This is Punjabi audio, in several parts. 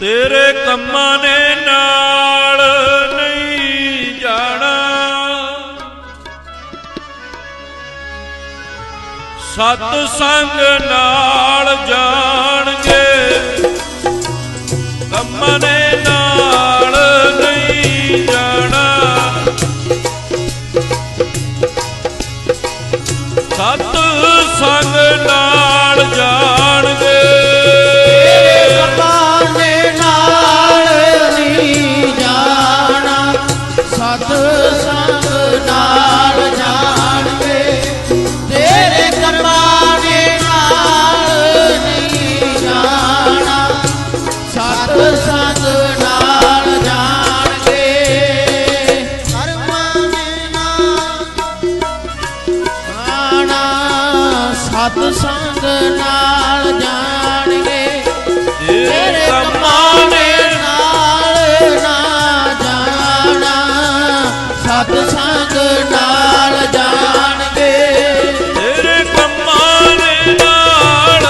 ਤੇਰੇ ਕੰਮਾਂ ਨੇ ਨਾਲ ਨਹੀਂ ਜਾਣਾ। ਸਤ ਸੰਗ ਨਾਲ ਜਾਣਗੇ। ਕੰਮਾਂ ਨੇ ਨਾਲ ਨਹੀਂ ਜਾਣਾ। ਸਤ ਸੰਗ ਨਾਲ ਜਾਣਗੇ। ਸਤ ਸੰਗ ਨਾਲ ਜਾਣਗੇ। ਤੇਰੇ ਕੰਮਾਂ ਨਾਲ ਨਾ ਜਾਣਾ। ਸਤ ਸੰਗ ਨਾਲ ਜਾਣਗੇ। ਤੇਰੇ ਕੰਮਾਂ ਨੇ ਨਾਲ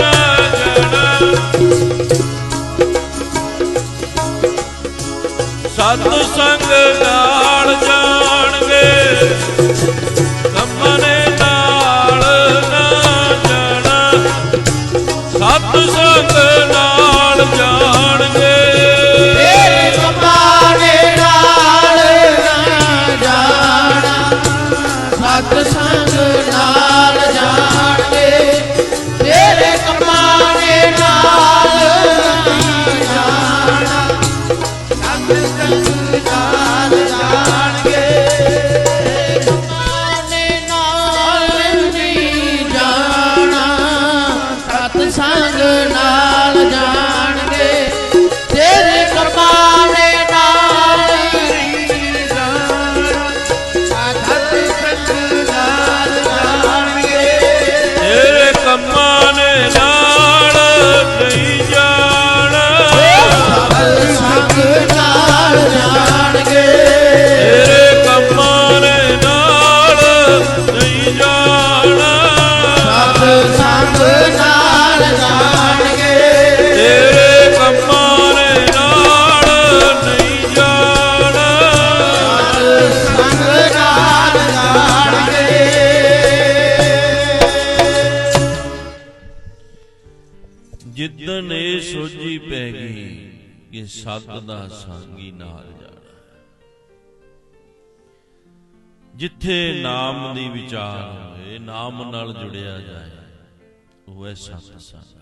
ਨਾ ਜਾਣਾ। ਸਤ ਸੰਗ ਨਾਲ ਜਾਣਗੇ ਸੰਗ ਨਾਲ ਜਿੱਦਣ ਇਹ ਸੋਝੀ ਪੈ ਗਈ ਕਿ ਸਤ ਦਾ ਸੰਗੀ ਨਾਲ ਜਾਣਾ। ਜਿੱਥੇ ਨਾਮ ਦੀ ਵਿਚਾਰ ਹੋਏ ਨਾਮ ਨਾਲ ਜੁੜਿਆ ਜਾਏ, ਉਹ ਹੈ ਸਤ ਸੰਗ।